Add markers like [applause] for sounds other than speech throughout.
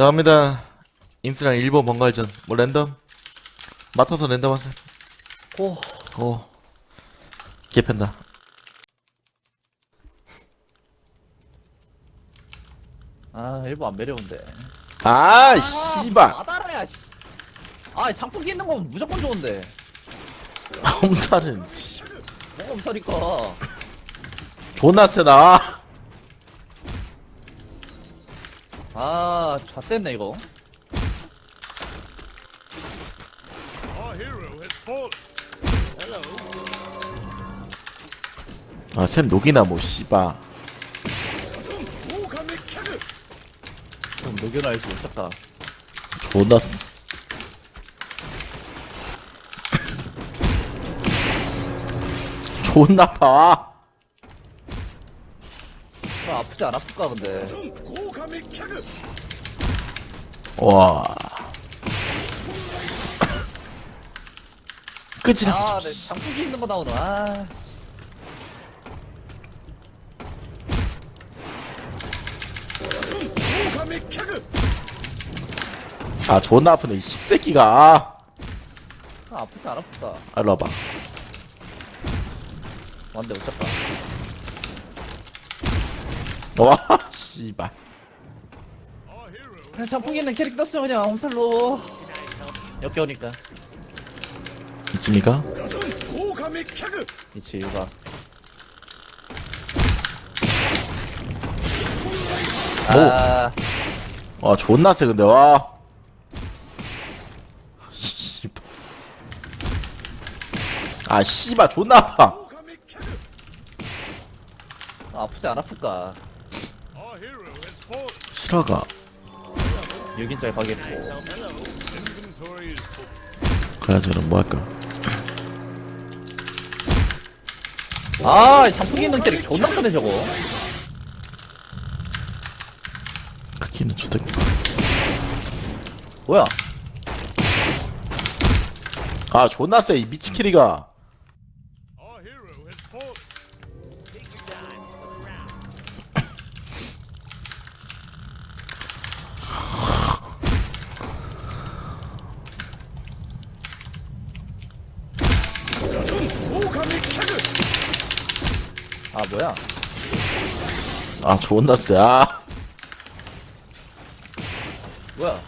자 갑니다. 인스랑 일본 번갈전. 뭐 랜덤? 맞춰서 랜덤 하세요. 오, 오. 개편다. 아 일본 안 매려운데. 아 씨발. 아다라야 씨. 아 장풍기 있는 건 무조건 좋은데. 엄살은 씨, 뭐가 엄살이까. 존나 세다 아 잣됐네 이거. Our hero has fallen. 아샘 녹이나 뭐 씨발 좀 녹여놔 할수 있었다. 존나 [laughs] 존나 봐 아, 아프지 안 아플까 근데. 와. [laughs] 끝이라고 아, 좀, 네, 씨. 장풍기 있는 거 나오노. 아. 씨. 아 존나 아프네 이 씹새끼가 아, 아프지 안 아플까. 아 일로 와봐 완데 못 잡다. 와 [laughs] 씨발 그냥 장풍기 있는 캐릭터 쓰면 그냥 엄살로. 역겨우니까. 이쯤이가? 이 지유가. 뭐? 아, 와 존나 세 근데 와 [laughs] 씨발 아 씨발 존나 아파 아프지 안 아플까. our hero has fallen. 실화가 6인짜리 가겠고. 그래야지 그럼 뭐 할까 아, 이 장풍기 있는 캐릭 존나 크네 저거. 크기는 좋다 뭐야? 아 존나 세이 미치키리가 아 존나 세아 뭐야?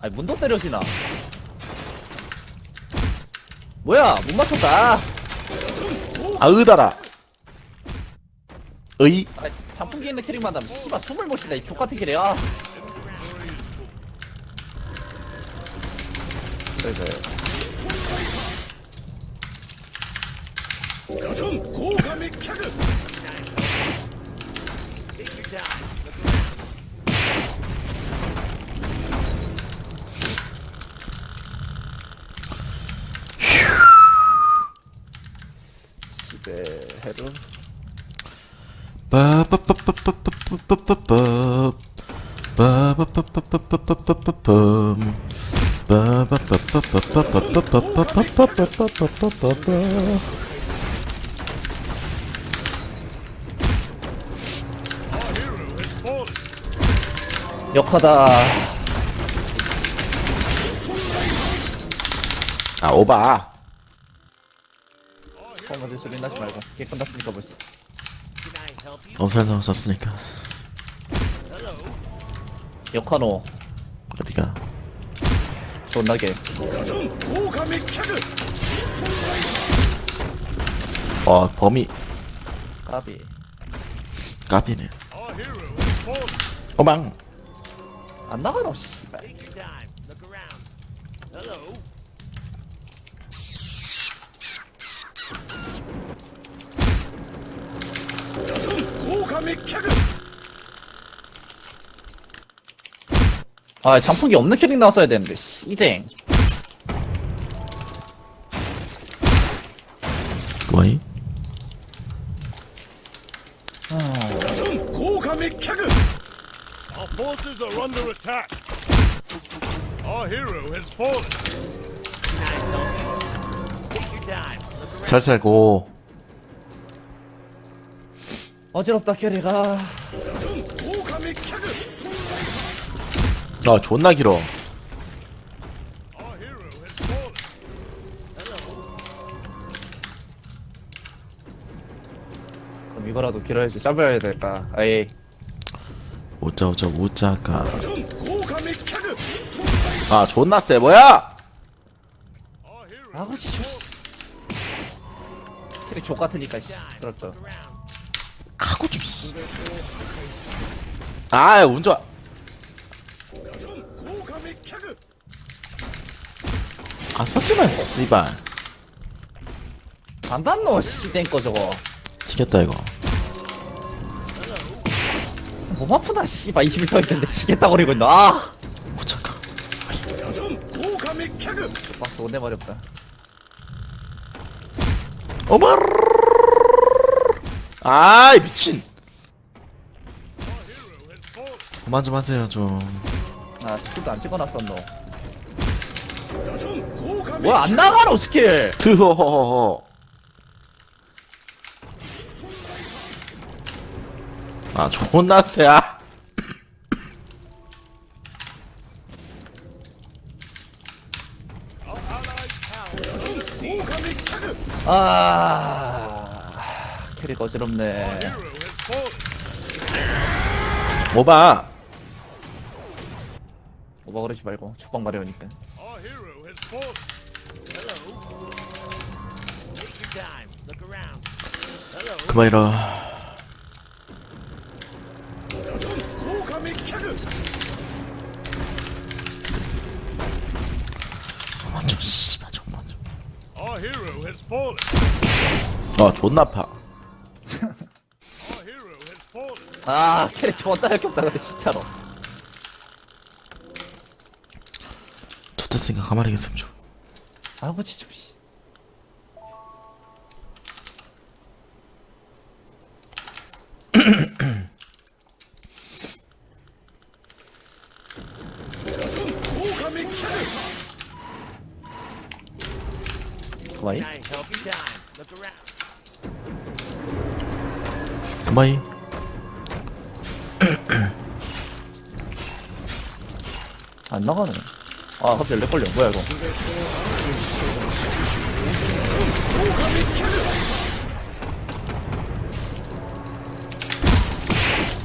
아니 문도 때려지나? 뭐야? 못 맞췄다. 아, 아 으다라 으이 아 장풍기 있는 캐릭만 하면 씨발 숨을 못 쉰다 이 족같은 캐릭. 아. 그래 그래. 시베 fallen. 역하다. 아 오바 맞을 소리 나지 말고 깨 끝났으니까 벌써. 엄살 나왔었으니까 역하노 어디가 존나게. 어 범위 까비. 까비네. 어망 안 나가노 씨발. 아 장풍기 없는 캐릭 나왔어야 되는데 씨댕. 뭐이 Our forces are under attack. Our hero has fallen. 살살 고 어지럽다 캐리가. 아 존나 길어. 그럼 이거라도 길어야지. 짧아야 될까? 아예 오자 오자 오자가 아 존나 세 뭐야 Our hero 아버지 저 캐릭 족 같으니까 씨. 그렇죠 가고 좀 씨. 아 운전. 아 썼지만 씨발. 안닿노 씨땡꺼 저거. 지겠다 이거. 몸 아프다 씨발. 21터 있는데 시겠다 거리고 있나? 아! 오차카 박스 오네 말이 없다. 오버 아이 미친. 그만 좀 하세요 좀. 아 스킬도 안 찍어놨었노 뭐야 안 나가노 스킬! 드허허허 아 존나 세야 아 캐릭 어지럽네 Hero has fallen. 뭐봐 오버 그러지 말고 축방 마려우니까. 그만 이러 씨발. 아 존나 아파 아 캐릭 존나 역겹다 그래 진짜로 좋댔으니까 가만히 있으면 좀 아버지 좀 씨. 나가네. 아 갑자기 렉 걸려. 뭐야 이거?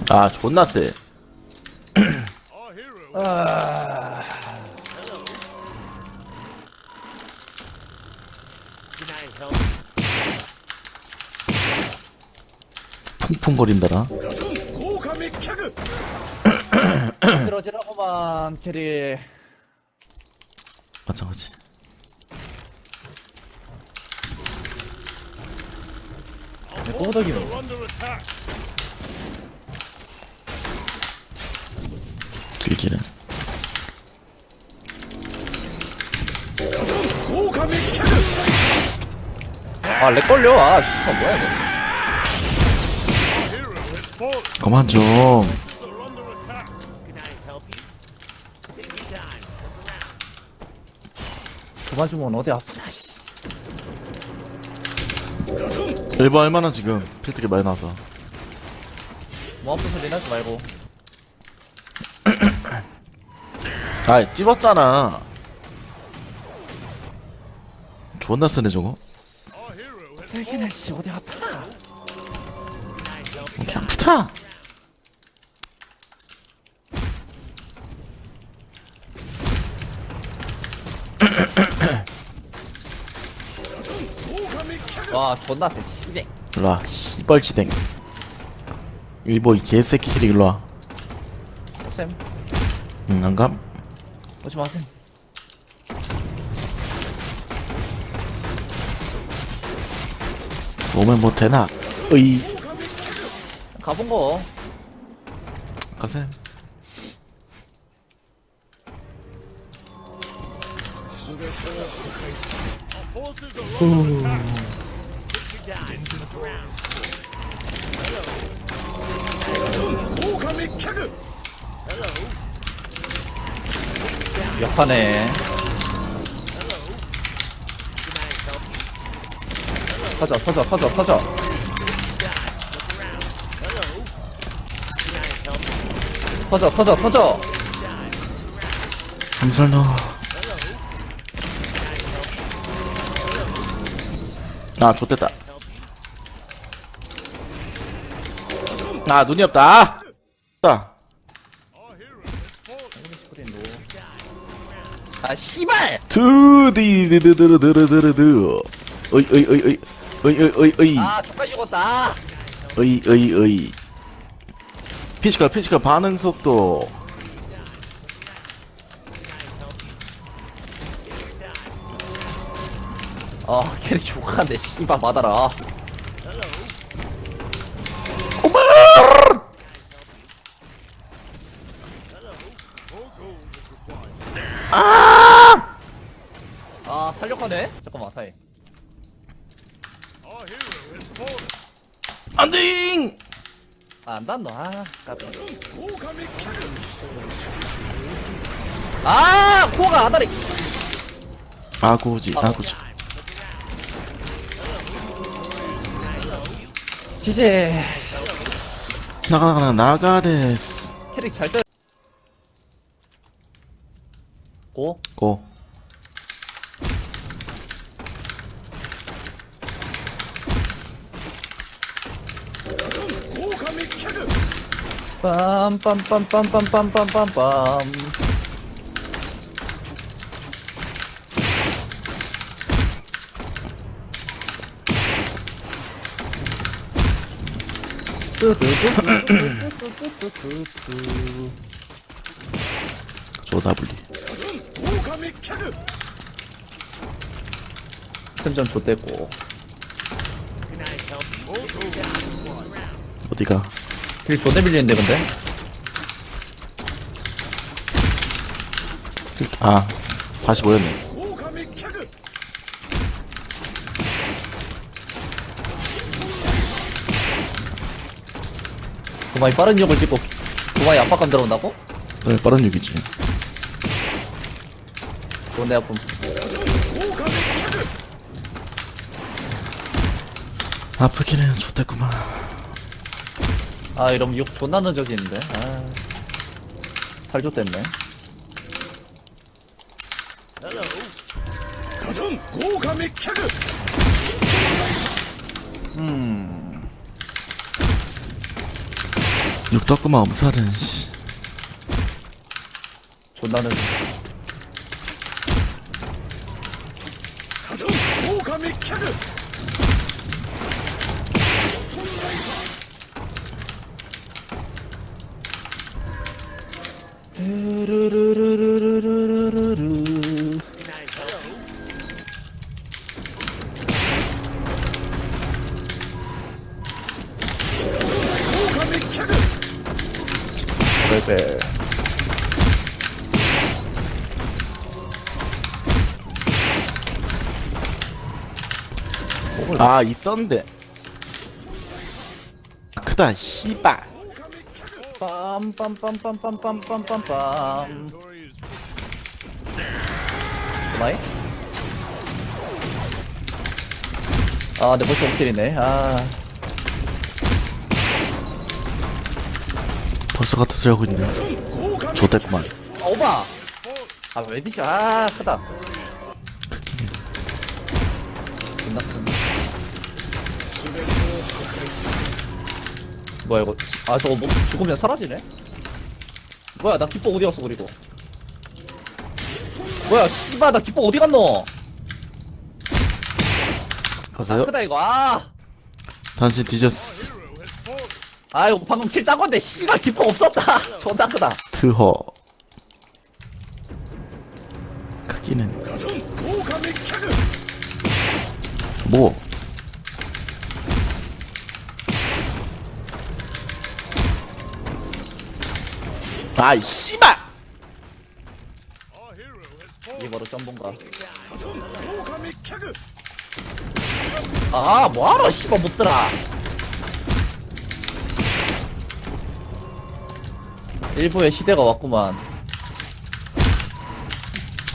아 존나 hero 아. 쿵쿵거린다라. 狼客 그러지라고만 캐릭 마찬가지 내 꼬부덕이네. We're under attack. 길기는. 아렉 걸려. 아 씨발 뭐야 이거. 그만 좀 그만 주면 어디 아프나 씨. 일본 얼마나 지금 필트가 많이 나서. 뭐 아픈 소리 나지 말고. [coughs] 아 찝었잖아. 존나 쓰네 저거. 세기네 씨 어디 아프나. 그냥 푸타 와 존나 세 씨댕 일로와 씨벌지댕. 일보 이 개새끼 캐릭 일로와. 쌤. 응 안감? 오지 마셈. 오면 뭐 되나? 으이. 가본 거. 가셈. forces are under attack.狼客 역하네. 터져 터져 터져 터져. 터져 터져 터져. 잠살로 아 좋됐다 아 눈이 없다. 아! 아 씨발! 드디드드드드드드드. 어이 어이 어이 어이 어이 어이 아 죽었다. 어이 어이 어이. 피지컬 피지컬 반응 속도. 아 캐릭 족한데 씨발 받아라. 아 살려가네? 잠깐만 타이 has fallen. 안돼 아 안 닿노 아 까비 아 코가 아다리 아고지 아고지 지제 나가 나가 나가 데스 캐릭 잘때려 고. 고. 빰빰빰빰빰빰빰빰빰. 조다블리 승전 좆됐고. 어디가? 딜 존내 밀리는데 근데? 아 45였네. 그만이 빠른 역을 찍고 그만이 압박감 들어온다고? 네, 빠른 얘기지 존내 아픔 아프긴 해 좋댔구만. 아 이러면 욕 존나 늦어지는데. 아 살좆됐네. 음. 육덕구만 엄살은 씨. 존나 늦어 샤드. 아 있었는데 크다 씨발 빰빰빰빰빰빰빰빰빰 마이? 아, 내 벌써 오킬이네. 아, 벌써 같은 소리 하고 있네 좋댔구만 아, 오바! 아, 왜 드셔? 아, 크다. 존나 큰. 뭐야, 이거. 아, 저거 뭐, 죽으면 사라지네? 뭐야, 나 기뻐 어디 갔어, 그리고. 뭐야, 씨발, 나 기뻐 어디 갔노? 가세요 크다, 이거. 아! 당신 뒤졌어 아, 이거 방금 킬 딴 건데, 씨발, 기뻐 없었다. [laughs] 존나 크다. 트허 크기는 뭐 아이 씨발. 이게 바로 점본가. 아, 뭐하러, 씨발, 못 들아. 일부의 시대가 왔구만.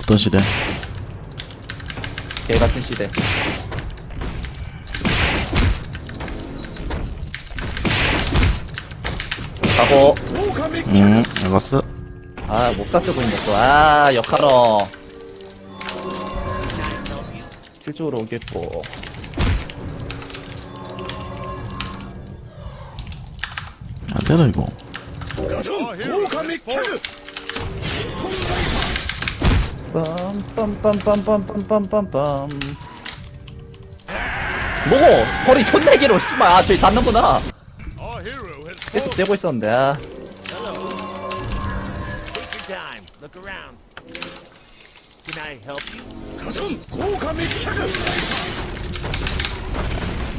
어떤 시대 개 같은 시대. 가고, 응 알았어 아 몹사 뜨고 있네 또아 역하러 킬쪽으로 오겠고. 안 되나 이거? Our hero has fallen. 빰빰빰빰빰빰빰빰. 뭐고? 거리 존나 길어 씨발. 아 저기 닿는구나 계속. 떼고 있었는데 아?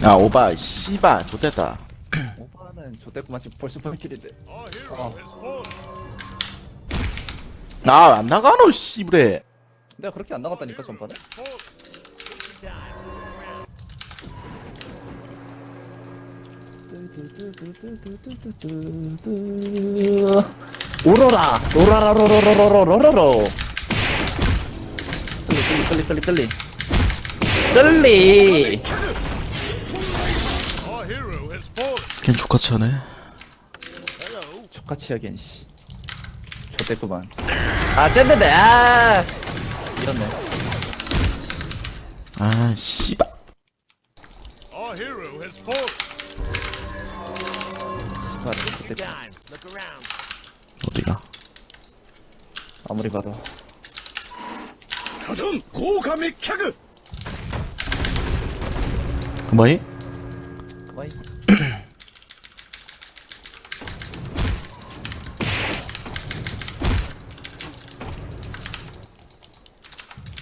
아 오바 씨바 좋됐다 오빠는 저때구만 지금 벌써 벌킬인데 Oh. 아안 나가노 씨브레 내가 그렇게 안 나갔다니까 전판에 오로라 오라라로로로로로로로 끌리 끌리 끌리 끌리 끌리. 걘 족같이 하네. 똑같이 하긴 씨 좋댔구만 아 쨌는데 아 이렇네 아 씨바 Our hero has fallen. 씨발 Look around. 어디가? 아무리 봐도. 그만이? 그만이? [clears throat]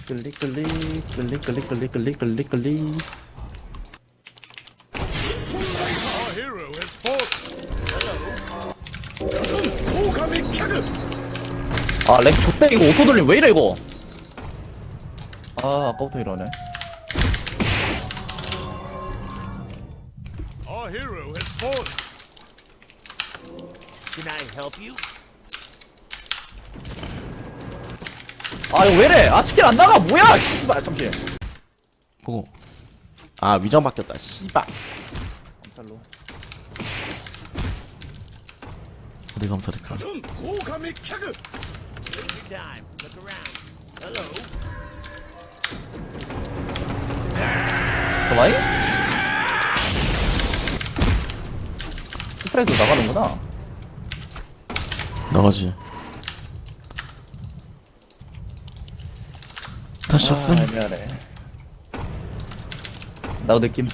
끌리 끌리 끌리 끌리 끌리 끌리 끌리 끌리 아 렉 좆대 이거 오토 돌림. 왜 이래 이거? 아 아까부터 이러네. Our hero has fallen. Can I help you? 아 이거 왜 이래? 아 스킬 안 나가? 뭐야? 씨발 잠시 보고. 아 위장 바뀌었다. 씨바 암살로. 어디 감사할까 Take your time. Look around. Hello. 그만이? 스트라이도 나가는구나 나가지 다시 쳤음 아, 애매하네 나도 느낌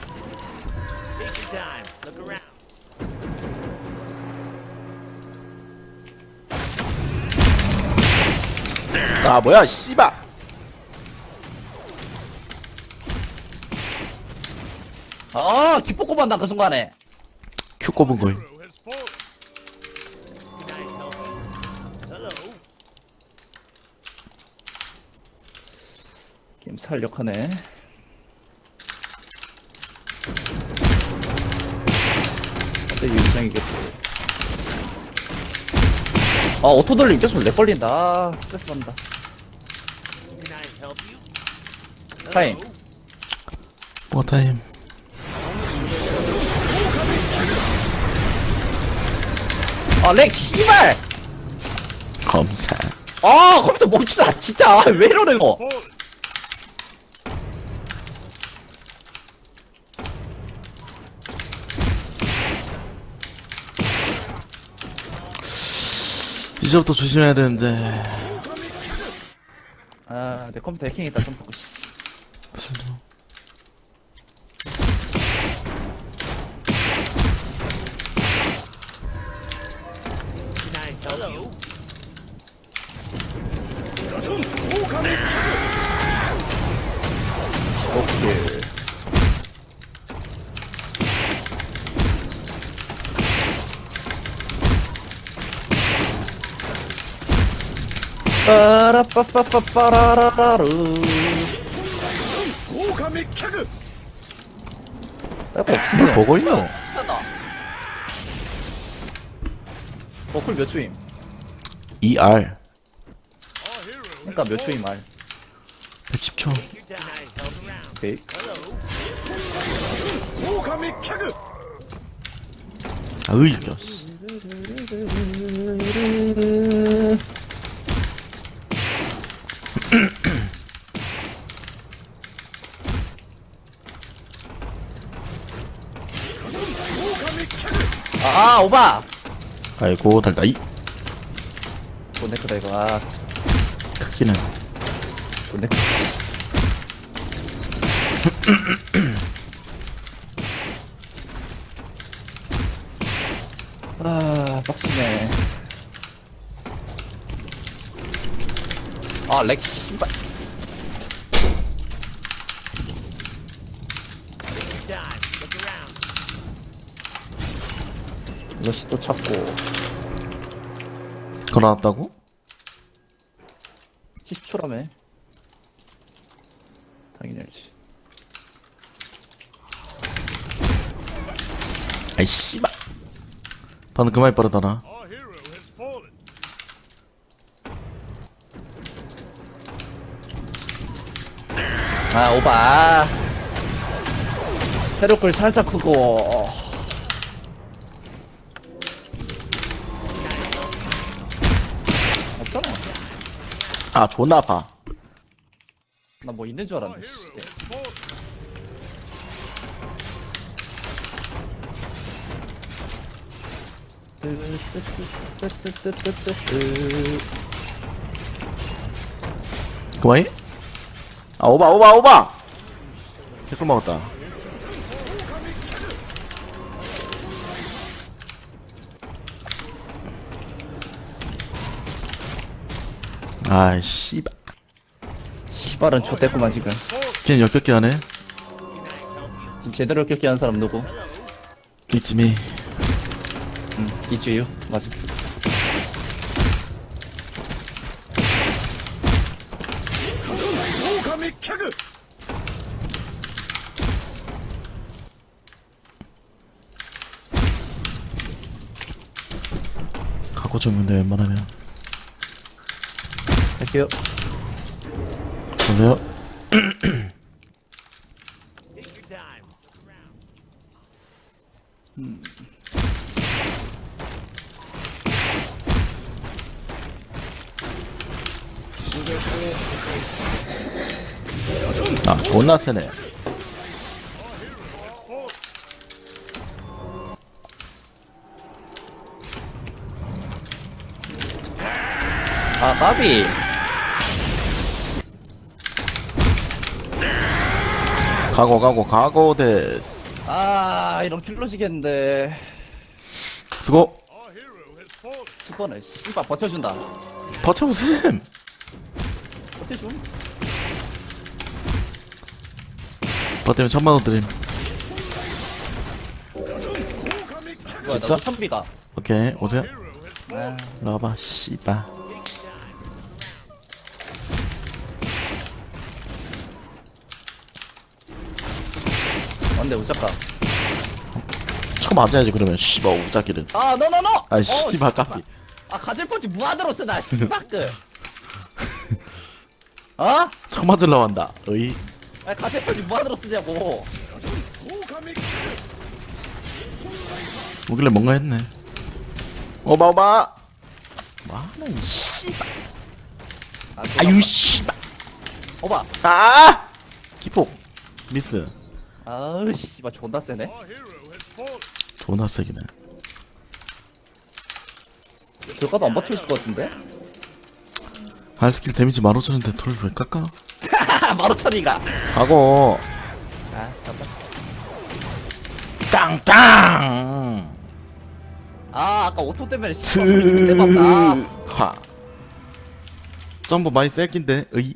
아 뭐야 씨바. 아 기뻐고만 나그 순간에. 큐 꼽은 거임. 게임 살력하네. 어때 유정이겠지. 아 오토 돌림 계속 렉 걸린다. 아, 스트레스 받는다 Can I help you? 타임. 뭐 타임? 아렉 씨발! 검사. 아 컴퓨터 멈추다 진짜. 아, 왜 이거? Fallen. 이제부터 조심해야 되는데. 아 내 컴퓨터 해킹했다 좀 보고 씨. 설마. 오케이 빠라빠빠빠빠라라루 어, 약간 없으면 보고 있노? 저도. 몇 주임? ER 그니까 몇 주임 말. 110초 오케이. 아으이 겨 [laughs] 오바. 아이고 달다. 이. 존내 크다 이거. 아. 크기는. 존내. 크다 [clears throat] 아 빡치네. 아렉 씨발 Time. Look around. 러시 또 찾고. 걸어놨다고? 70초라며. 당연히 알지. 아이 씨발. 방금 그만이 빠르다나? Our hero has fallen. 아 오바. 페로클 살짝 크고 아 존나 아파 나 뭐 있는 줄 알았네 씨. 그만이? 아 오바 오바 오바 댓글 먹었다 아이 씨발. 씨발은 좆됐구만 지금. 걔는 역겹게 하네. 지금 제대로 격게 한 사람 누구? 이쯤이 응 이주유. 맞아. 갖고 줬는데 웬만하면 갈게요 보세요. 아 존나 세네 아 까비 가고 가고 가고 데스 아 이런 킬러지겠는데. 수고. 수건을 씨발 버텨준다. 버텨보셈. 버텨줌. 버티면 천만원 드림? 나 천비가 오케이 오세요. has 아 나와봐 씨발 안돼 우짜까 쳐 맞아야지 그러면. 씨발 우자기는 아 너너너! 아 씨발 까비. 아 가젤펀치 무한으로 쓰나 씨발그 어? 쳐 맞으려고 한다. 어이. 아 가젤펀치 무한으로 쓰냐고. 오길래 뭔가 했네. 오바 오바 뭐하나 이 씨발. 아, 아유 씨발. 오바 아! 기폭. 미스 아으 씨발 존나 세네. 존나 세기네 들어가도 안 있을 것 같은데? 알스킬 데미지 15,000인데 돌을 왜 깎아? [laughs] 바로 처리가? 가고. 아 잠깐. 땅땅! 아 아까 오토 때문에 씨발 대박다. 스하. 점프 많이 셀긴데 어이